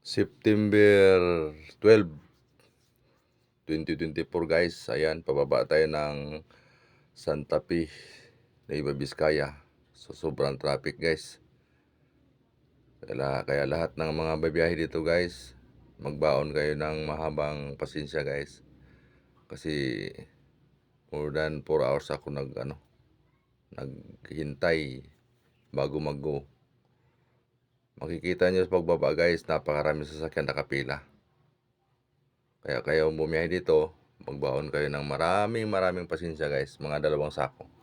September 12, 2024 guys. Ayan, pababa tayo ng Santa Fe, Nueva Vizcaya. So, sobrang traffic guys. Kaya, kaya lahat ng mga babiyahe dito guys, magbaon kayo ng mahabang pasensya guys. Kasi more than 4 hours ako nag ano, naghintay bago mag-go. Makikita nyo sa pagbaba guys, napakaraming sasakyan nakapila. Kaya kayo bumiyahe dito, magbaon kayo ng maraming maraming pasensya guys, mga dalawang sako.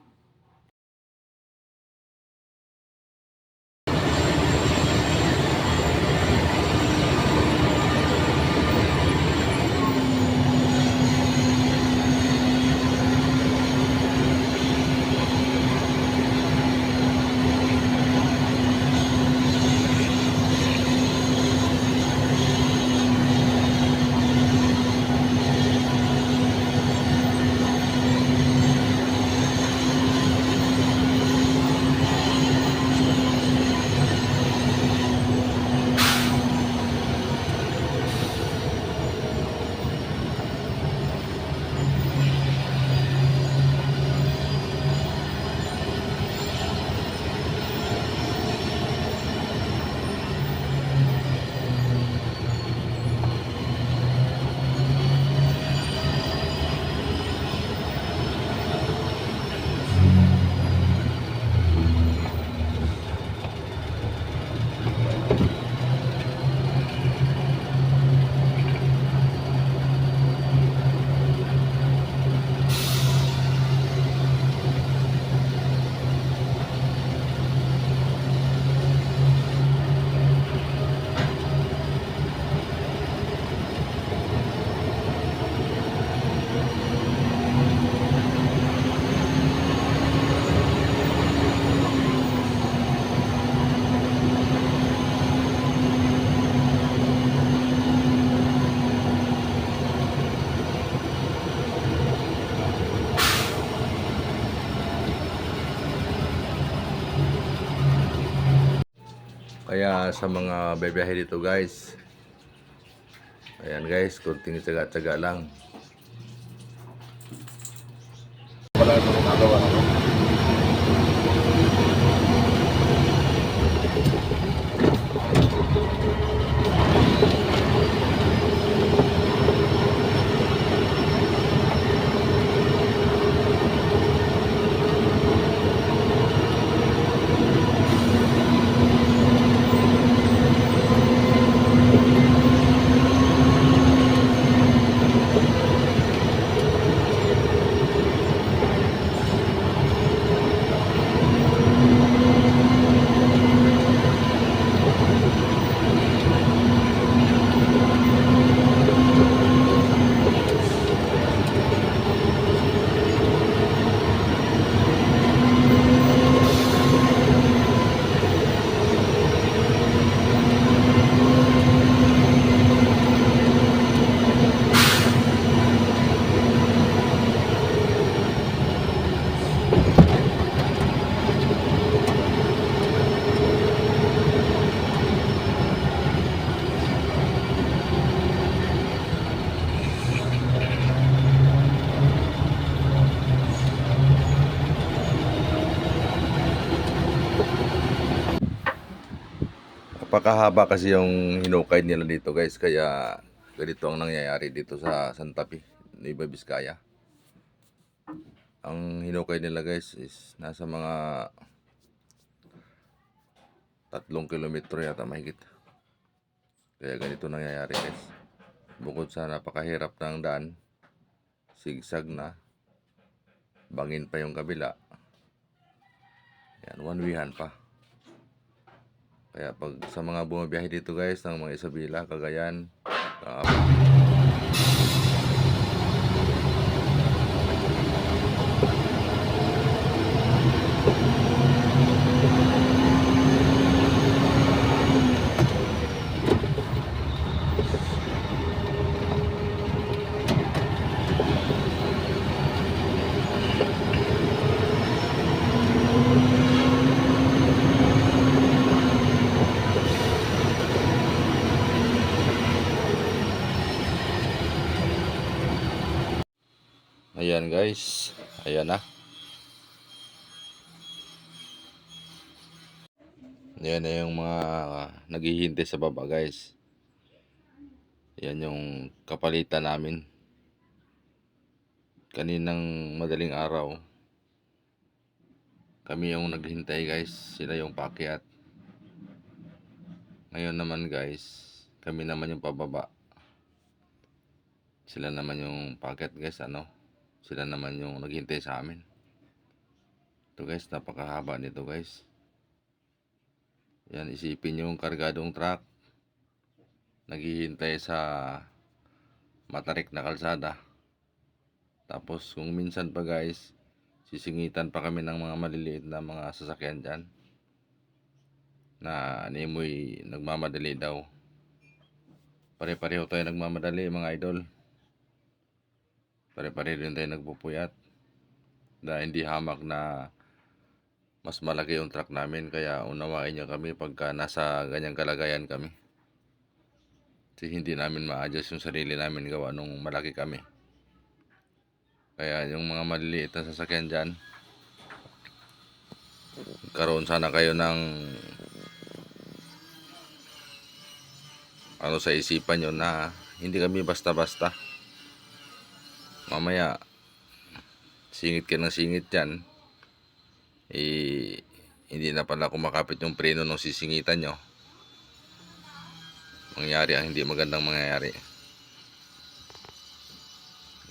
Kaya sa mga babiyahe dito guys, ayan guys, kunting tsaga-tsaga lang. Wala na magagawa. Napakahaba kasi yung hinukay nila dito guys kaya ganito ang nangyayari dito sa Santa Fe, Nueva Vizcaya. Ang hinukay nila guys is nasa mga tatlong kilometro yata mahigit. Kaya ganito nangyayari guys. Bukod sa napakahirap ng daan, sigsag na, bangin pa yung kabila. Yan, one wayhan pa. Kaya pag sa mga bumabiyahe dito guys ng mga Isabela, Cagayan, uh, Ayan guys. Ayan na. Ayan na yung mga naghihintay sa baba guys. Ayan yung kapalitan namin. Kaninang madaling araw. Kami yung naghintay guys. Sila yung pakyat. Ngayon naman guys. Kami naman yung pababa. Sila naman yung pakyat guys. Ano? Sila naman yung naghintay sa amin. Ito guys. Napakahaba nito guys. Yan, isipin yung kargadong truck. Naghihintay sa matarik na kalsada. Tapos kung minsan pa guys, sisingitan pa kami ng mga maliliit na mga sasakyan dyan. Na animoy nagmamadali daw. Pare-pareho tayo nagmamadali mga idol. Pare-pareho rin tayo nagpupuyat. Na hindi hamak na mas malaki yung truck namin kaya unawain nyo kami pagka nasa ganyang kalagayan kami. Kasi hindi namin ma-adjust yung sarili namin gawa nung malaki kami. Kaya yung mga maliliit na sasakyan dyan, karoon sana kayo ng ano sa isipan nyo na hindi kami basta-basta. Mamaya, singit ka ng singit dyan, eh, hindi na pala kumakapit yung preno nung sisingitan nyo. Mangyari ang hindi magandang mangyayari.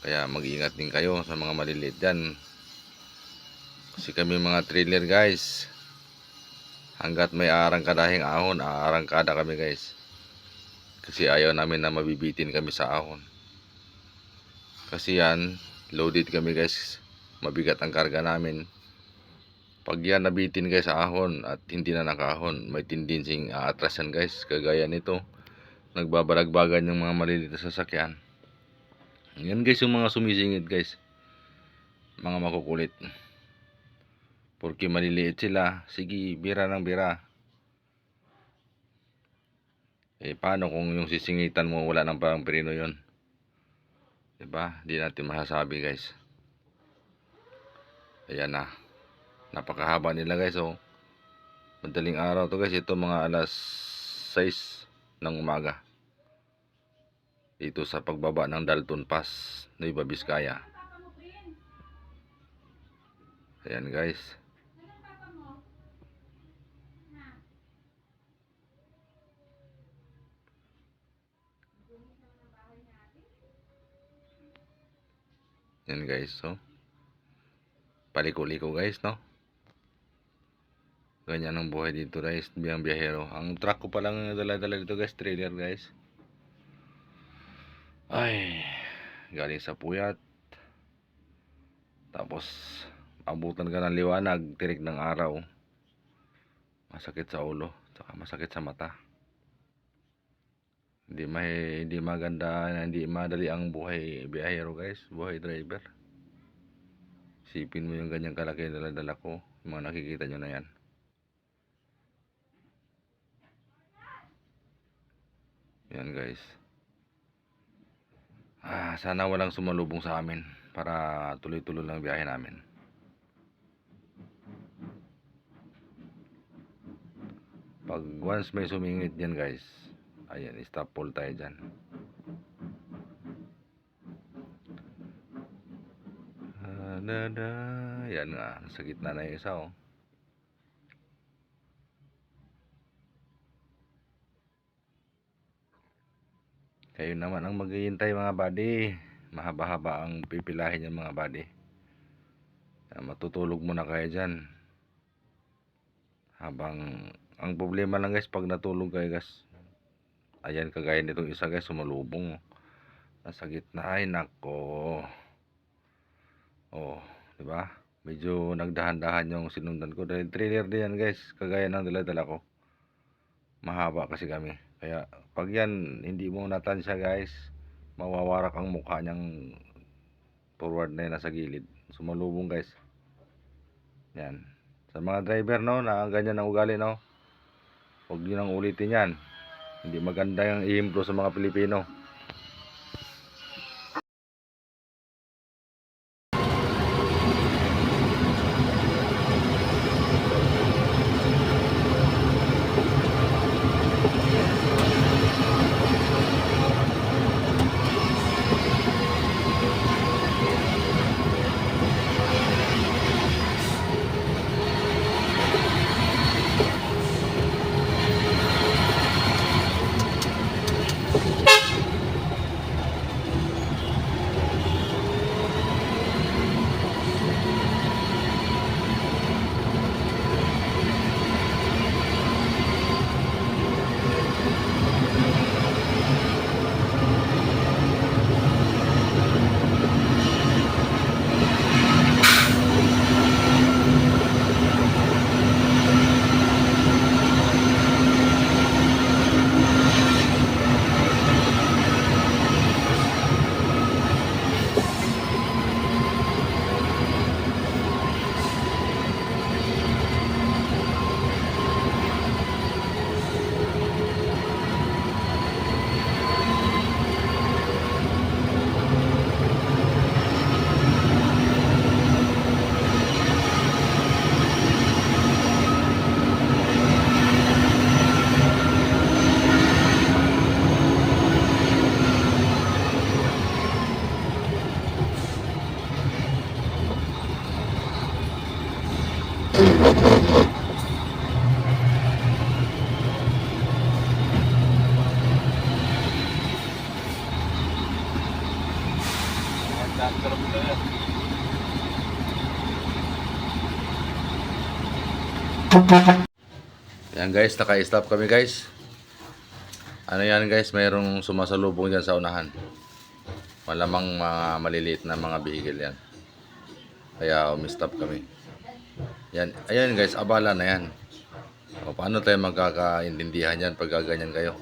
Kaya mag-ingat din kayo sa mga maliliit dyan. Kasi kami mga trailer guys. Hanggat may arangkadahing ahon, aarangkada kami guys. Kasi ayaw namin na mabibitin kami sa ahon. Kasi yan, loaded kami guys. Mabigat ang karga namin. Pag yan nabitin guys sa ahon at hindi na nakahon, may tendency aatras yan guys. Kagaya nito, nagbabalagbagan yung mga maliliit na sasakyan. Yan guys yung mga sumisingit guys. Mga makukulit. Porque maliliit sila, sige, bira ng bira. Eh, paano kung yung sisingitan mo wala ng parang perino yun? Diba? Di natin masasabi guys. Ayan na. Napakahaba nila guys oh. Madaling araw to guys. Ito mga alas 6 ng umaga. Dito sa pagbaba ng Dalton Pass, Nueva Vizcaya. Ayan guys. Yan guys, so. Paliko-liko guys, no? Ganyan ang buhay dito guys, biyang biyahero. Ang truck ko pa lang dala-dala dito guys, trailer guys. Ay, galing sa puyat. Tapos, abutan ka ng liwanag, tirik ng araw. Masakit sa ulo, saka masakit sa mata. Hindi may hindi maganda, hindi madali ang buhay biyahero guys, buhay driver. Sipin mo yung ganyang kalaki na dala ko, mga nakikita nyo na yan. Yan guys. Ah, sana walang sumalubong sa amin para tuloy-tuloy lang biyahe namin. Pag once may sumingit dyan guys, ayan, stop pull tayo dyan. Ah, da. Yan nga, sa gitna na yung isa oh. Kayo naman ang maghihintay mga buddy. Mahaba-haba ang pipilahin yung mga buddy. Matutulog muna kayo dyan. Habang, ang problema lang guys, pag natulog kayo guys, ayan kagaya nitong isa guys, sumalubong. Nasa gitna, ay nako. Oh, di ba? Medyo nagdahan-dahan yung sinundan ko. Dahil trailer din yan guys, kagaya ng dala-dala ko. Mahaba kasi kami. Kaya pag yan hindi mo natansya guys, mawawarak ang mukha niyang forward na yun nasa gilid. Sumalubong guys. Yan. Sa mga driver no, na ganyan ang ugali no. Huwag niyo nang ulitin yan. Hindi maganda yung i-improve sa mga Pilipino. Yan guys, naka-stop kami guys. Ano yan guys, mayroong sumasalubong dyan sa unahan. Malamang mga maliliit na mga vehicle yan. Kaya umistop kami. Yan, ayan guys, abala na yan. O, paano tayo magkakaintindihan yan pag ganyan kayo?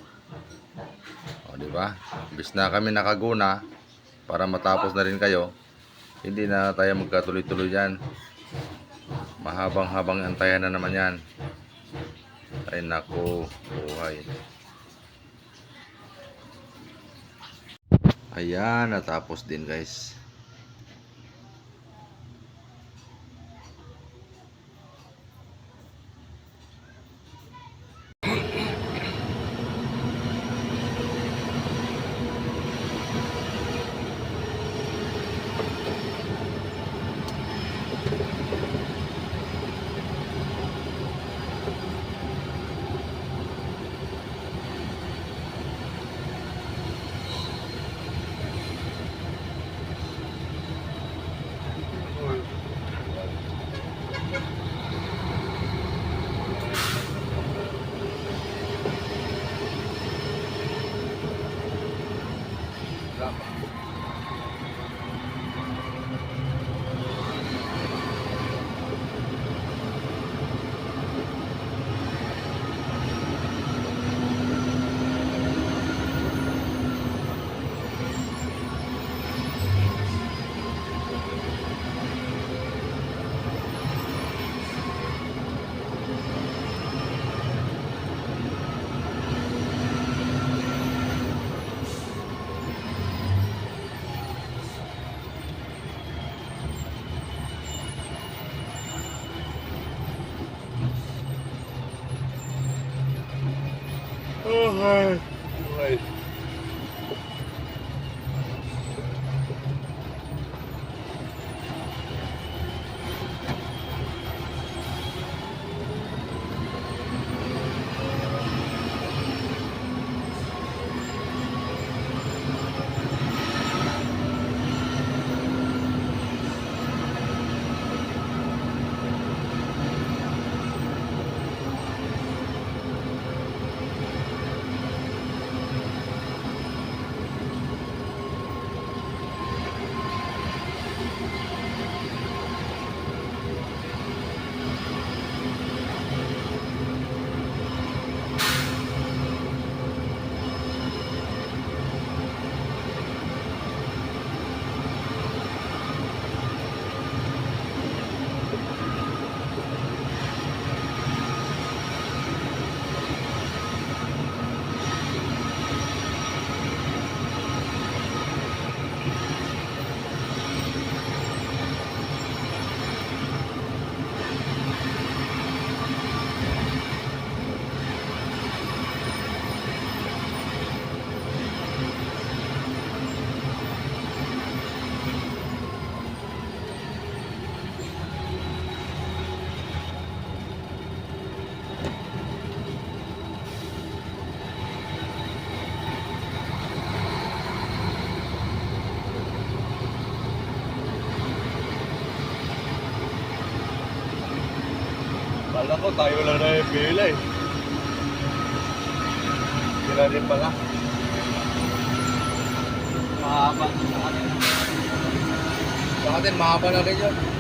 O, di ba? Bis na kami nakaguna para matapos na rin kayo. Hindi na tayo magkatuloy-tuloy yan. Mahabang-habang antayan na naman yan. Ay nako, buhay. Ayan, natapos din guys. Buhay. Buhay. Kala ko tayo lang na yung pila eh. Sila rin pala. Mahaba sa atin. Sa atin, mahaba na rin yun.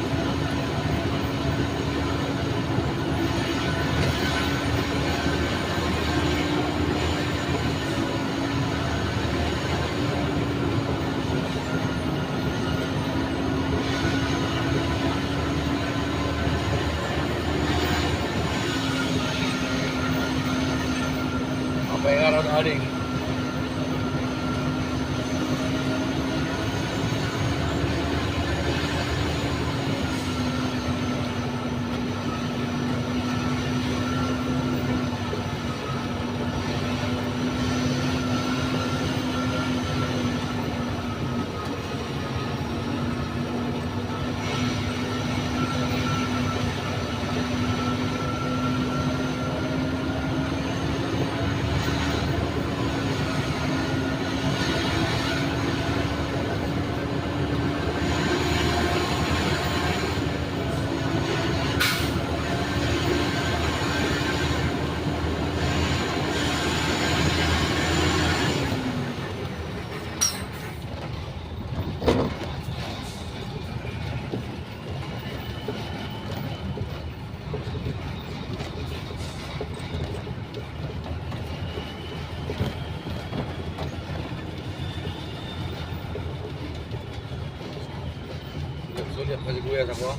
Siya pa si Kuya sa ko.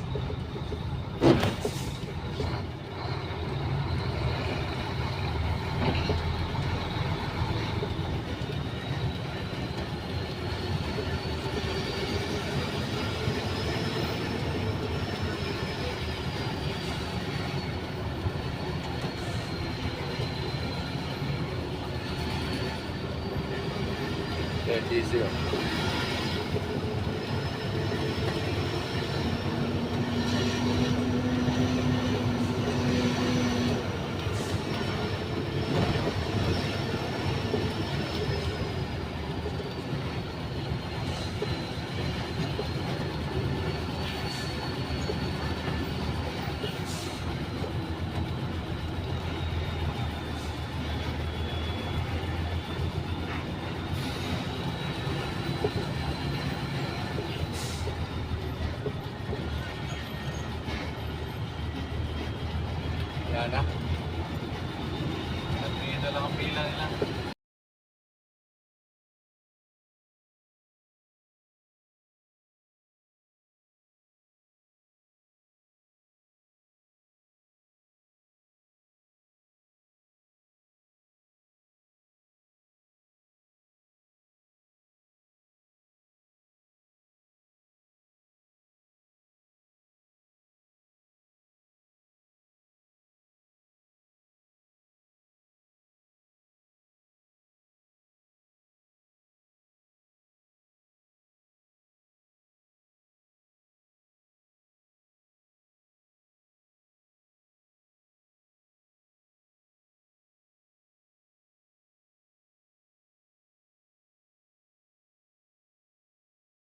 Kaya diesel.